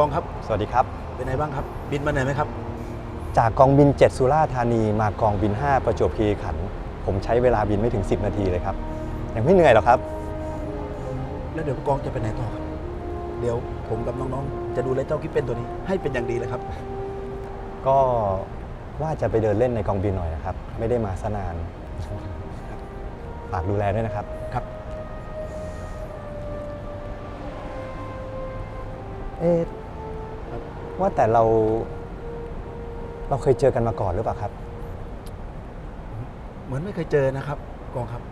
วัสดีครับกองครับ สวัสดีครับ เป็นไงบ้างครับ บินมาเหนื่อยไหมครับ จากกองบิน 7 สุราษฎร์ธานีมากองบิน 5 ประจวบคีรีขันธ์ผมใช้เวลาบินไม่ถึง 10 นาทีเลยครับยังไม่เหนื่อยหรอกครับ แล้วเดี๋ยวกองจะไปไหนต่อครับ เดี๋ยวผมกับน้องๆ จะดูแลเจ้ากิ๊บเป็นตัวนี้ให้เป็นอย่างดีเลยครับ ก็ว่าจะไปเดินเล่นในกองบินหน่อยนะครับ ไม่ได้มาสนานฝากดูแลด้วยนะครับ ครับ เอ๊ะ ว่าแต่เรา เราเคยเจอกันมาก่อนหรือเปล่าครับ เหมือนไม่เคยเจอนะครับกองครับ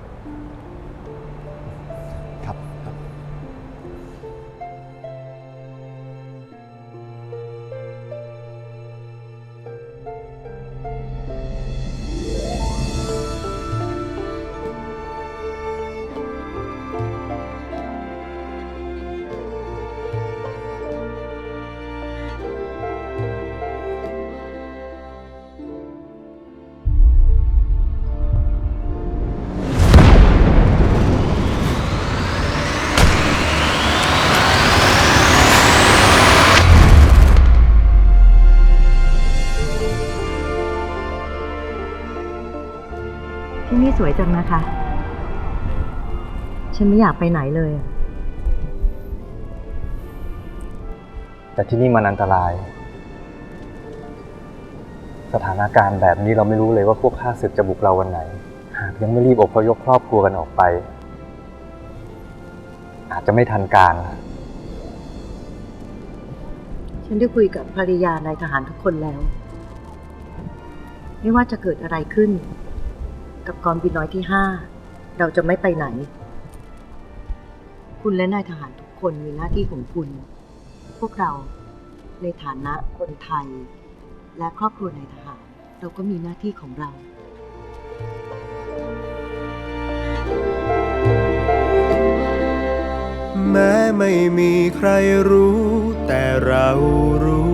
สวยจังนะคะ ฉันไม่อยากไปไหนเลย แต่ที่นี่มันอันตราย สถานการณ์แบบนี้เราไม่รู้เลยว่าพวกข้าศึกจะบุกเราวันไหน หากยังไม่รีบอพยพครอบครัวกันออกไป อาจจะไม่ทันการ ฉันได้คุยกับภรรยานายทหารทุกคนแล้ว ไม่ว่าจะเกิดอะไรขึ้น กับกองบินน้อยที่ห้าเราจะไม่ไปไหน คุณและนายทหารทุกคนมีหน้าที่ของคุณ พวกเราในฐานะคนไทย และครอบครัวนายทหาร เราก็มีหน้าที่ของเราแม้ไม่มีใครรู้ แต่เรารู้รู้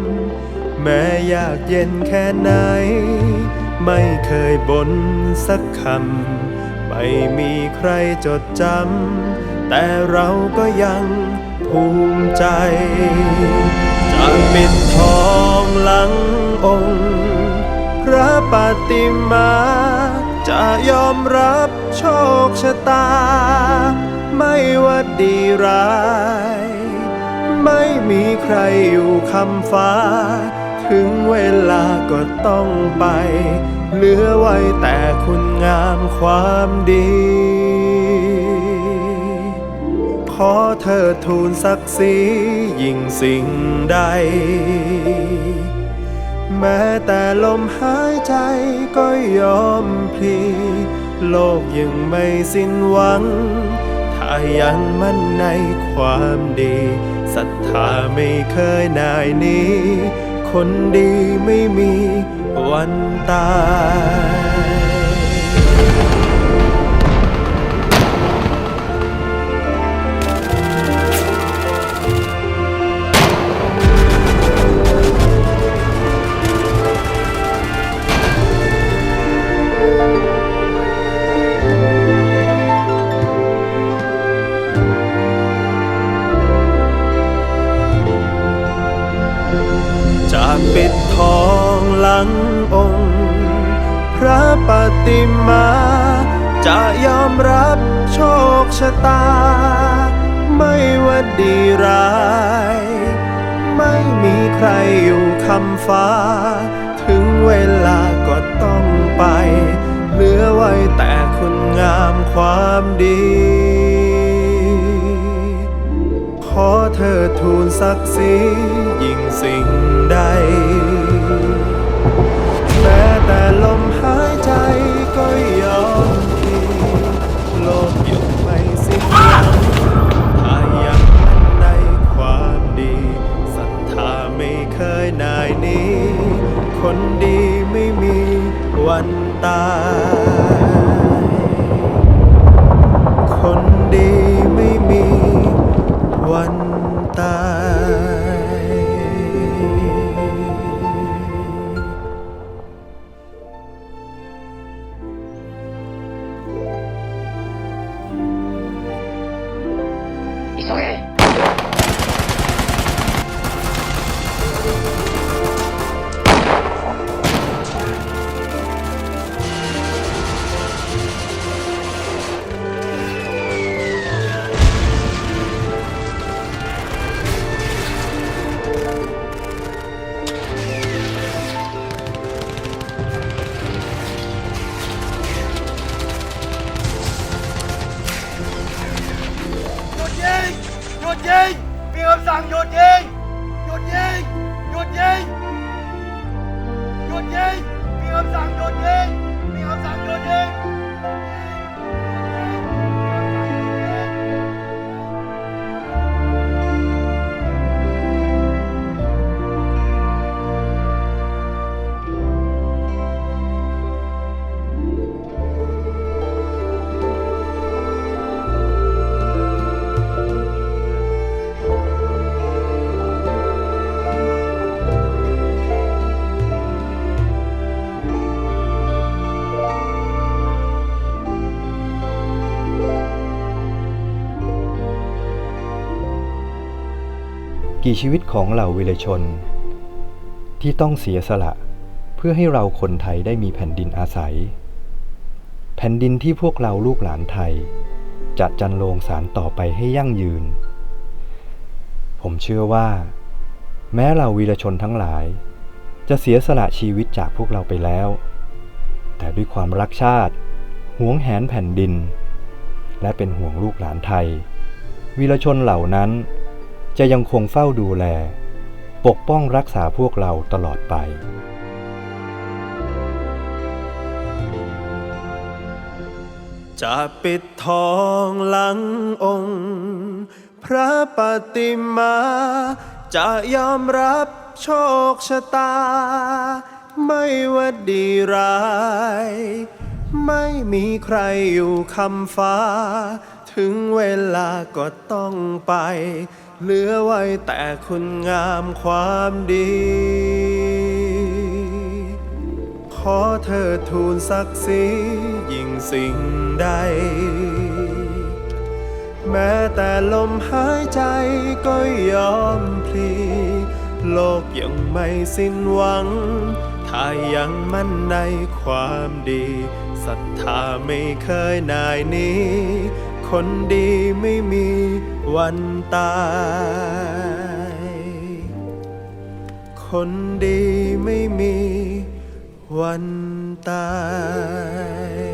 แม้ยากเย็นแค่ไหน ไม่เคยบ่นสักคำ ไม่มีใครจดจำ แต่เราก็ยังภูมิใจ จากปิดทองหลังองค์ พระปฏิมา จะยอมรับโชคชะตา ไม่ว่าดีร้าย ไม่มีใครอยู่คำฟ้า ถึงเวลาก็ต้องไป เหลือไว้แต่คุณงามความดี ขอเธอทูลศักดิ์ศรียิ่งสิ่งใด แม้แต่ลมหายใจก็ยอมพลี โลกยังไม่สิ้นหวัง ถ้ายังมั่นในความดีศรัทธาไม่เคยนายนี้ คนดีไม่มีวันตาย จากปิดทองหลังองค์ พระปฏิมา จะยอมรับโชคชะตา ไม่ว่าดีร้าย ไม่มีใครอยู่คำฟ้า ถึงเวลาก็ต้องไป เหลือไว้แต่คุณงามความดี อเธอทูลศักดิ์ศรียิ่งสิ่งใด ยิง มีคำสั่งหยุดยิง หยุดยิง หยุดยิง หยุดยิง มีคำสั่งหยุดยิง มีคำสั่งหยุดยิง กี่ชีวิตของเหล่าวิรชน ที่ต้องเสียสละเพื่อให้เราคนไทยได้มีแผ่นดินอาศัย แผ่นดินที่พวกเราลูกหลานไทย จะจันโลงสารต่อไปให้ยั่งยืน ผมเชื่อว่า แม้เราวีรชนทั้งหลาย จะเสียสละชีวิตจากพวกเราไปแล้ว แต่ด้วยความรักชาติหวงแหนแผ่นดิน และเป็นห่วงลูกหลานไทยวีรชนเหล่านั้น จะยังคงเฝ้าดูแล ปกป้องรักษาพวกเราตลอดไป จะปิดทองหลังองค์ พระปฏิมา จะยอมรับโชคชะตา ไม่ว่าดีร้าย ไม่มีใครอยู่คำฟ้า ถึงเวลาก็ต้องไป เหลือไว้แต่คุณงามความดี ขอเธอทูลศักดิ์ศรียิ่งสิ่งใด แม้แต่ลมหายใจก็ยอมพลีโลกยังไม่สิ้นหวัง ถ้ายังมั่นในความดี ศรัทธาไม่เคยนายหนี้ คนดีไม่มีวันตาย คนดีไม่มีวันตาย